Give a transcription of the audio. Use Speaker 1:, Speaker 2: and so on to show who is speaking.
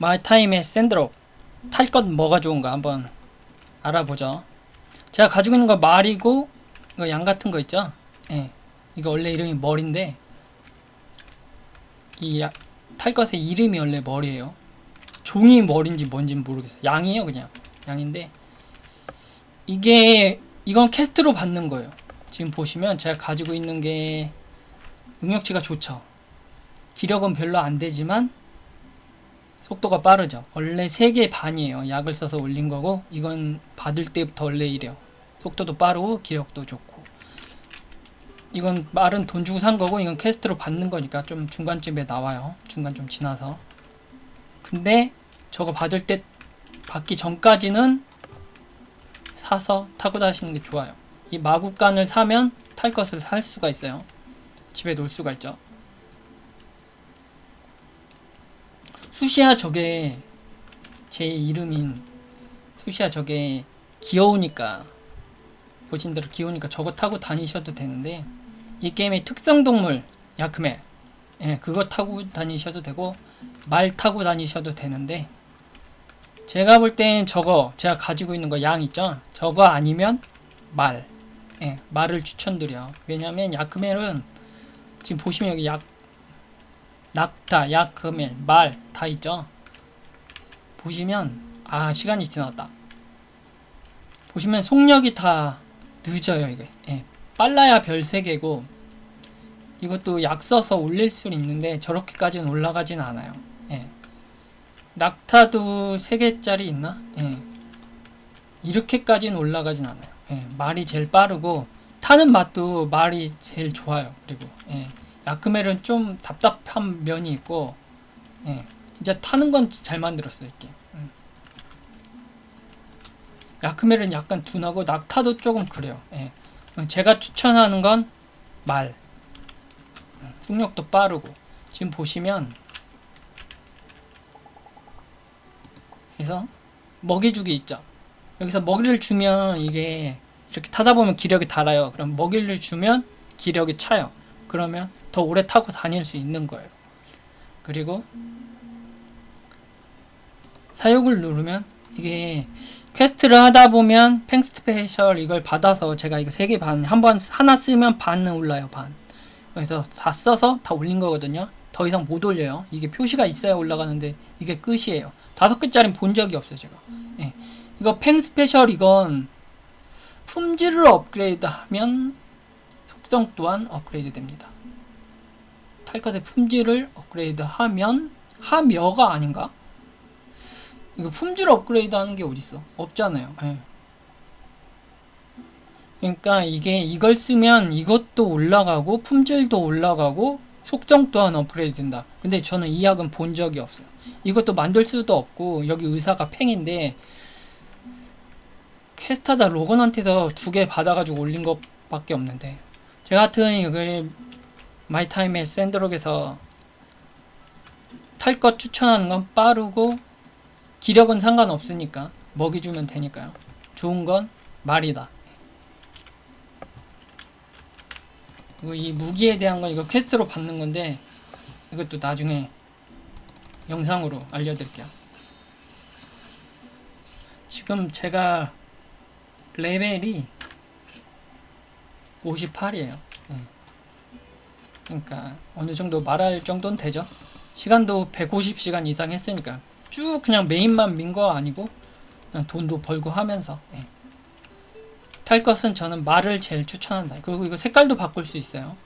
Speaker 1: 마이타임의 샌드로 탈 것 뭐가 좋은가 한번 알아보죠. 제가 가지고 있는 거 말이고 이거 양 같은 거 있죠? 예. 이거 원래 이름이 머리인데 이 탈 것의 이름이 원래 머리예요. 종이 머리인지 뭔지는 모르겠어요. 양이에요, 그냥. 양인데 이게 이건 캐스트로 받는 거예요. 지금 보시면 제가 가지고 있는 게 능력치가 좋죠. 기력은 별로 안 되지만 속도가 빠르죠. 원래 3개 반이에요. 약을 써서 올린 거고 이건 받을 때부터 원래 이래요. 속도도 빠르고 기력도 좋고 이건 말은 돈 주고 산 거고 이건 퀘스트로 받는 거니까 좀 중간쯤에 나와요. 중간 좀 지나서 근데 저거 받을 때 받기 전까지는 사서 타고 다니시는 게 좋아요. 이 마구간을 사면 탈 것을 살 수가 있어요. 집에 놓을 수가 있죠. 수시아 저게 제 이름인 수시아 저게 귀여우니까 보신 대로 귀여우니까 저거 타고 다니셔도 되는데 이 게임의 특성 동물 야크멜 예 그거 타고 다니셔도 되고 말 타고 다니셔도 되는데 제가 볼 땐 저거 제가 가지고 있는 거 양 있죠? 저거 아니면 말. 예, 말을 추천드려. 왜냐면 야크멜은 지금 보시면 여기 약 낙타, 야크멜, 말다 있죠. 보시면 아 시간이 지났다. 보시면 속력이 다 늦어요 이게. 예, 빨라야 별 3개고 이것도 약 써서 올릴 수는 있는데 저렇게까지는 올라가진 않아요. 예. 낙타도 3개짜리 있나? 예. 이렇게까지는 올라가진 않아요. 예, 말이 제일 빠르고 타는 맛도 말이 제일 좋아요. 그리고 예. 야크멜은 좀 답답한 면이 있고 예, 진짜 타는 건 잘 만들었어요 이게. 음. 야크멜은 약간 둔하고 낙타도 조금 그래요 예. 어, 제가 추천하는 건 말. 음, 속력도 빠르고. 지금 보시면 그래서 먹이 주기 있죠. 여기서 먹이를 주면 이게 이렇게 타다 보면 기력이 달아요. 그럼 먹이를 주면 기력이 차요 그러면 더 오래 타고 다닐 수 있는 거예요. 그리고 사육을 누르면 이게 퀘스트를 하다 보면 팽 스페셜 이걸 받아서 제가 이거 세 개 반 한 번 하나 쓰면 반은 올라요 반. 그래서 다 써서 다 올린 거거든요. 더 이상 못 올려요. 이게 표시가 있어야 올라가는데 이게 끝이에요. 다섯 개짜리는 본 적이 없어요 제가. 예. 이거 팽 스페셜 이건 품질을 업그레이드하면 속성 또한 업그레이드 됩니다. 탈것의 품질을 업그레이드 하면 하며가 아닌가? 이거 품질 업그레이드 하는 게 어딨어? 없잖아요. 예. 그러니까 이게 이걸 쓰면 이것도 올라가고 품질도 올라가고 속성 또한 업그레이드 된다. 근데 저는 이 약은 본 적이 없어요. 이것도 만들 수도 없고 여기 의사가 팽인데 퀘스타다 로건한테서 두 개 받아가지고 올린 것밖에 없는데 저 같은 이걸 마이타임의 샌드록에서 탈 것 추천하는 건 빠르고 기력은 상관없으니까 먹이 주면 되니까요. 좋은 건 말이다. 이 무기에 대한 건 이거 퀘스트로 받는 건데 이것도 나중에 영상으로 알려드릴게요. 지금 제가 레벨이 58이에요. 그러니까 어느 정도 말할 정도는 되죠. 시간도 150시간 이상 했으니까 쭉 그냥 메인만 민 거 아니고 돈도 벌고 하면서 예. 탈 것은 저는 말을 제일 추천한다. 그리고 이거 색깔도 바꿀 수 있어요.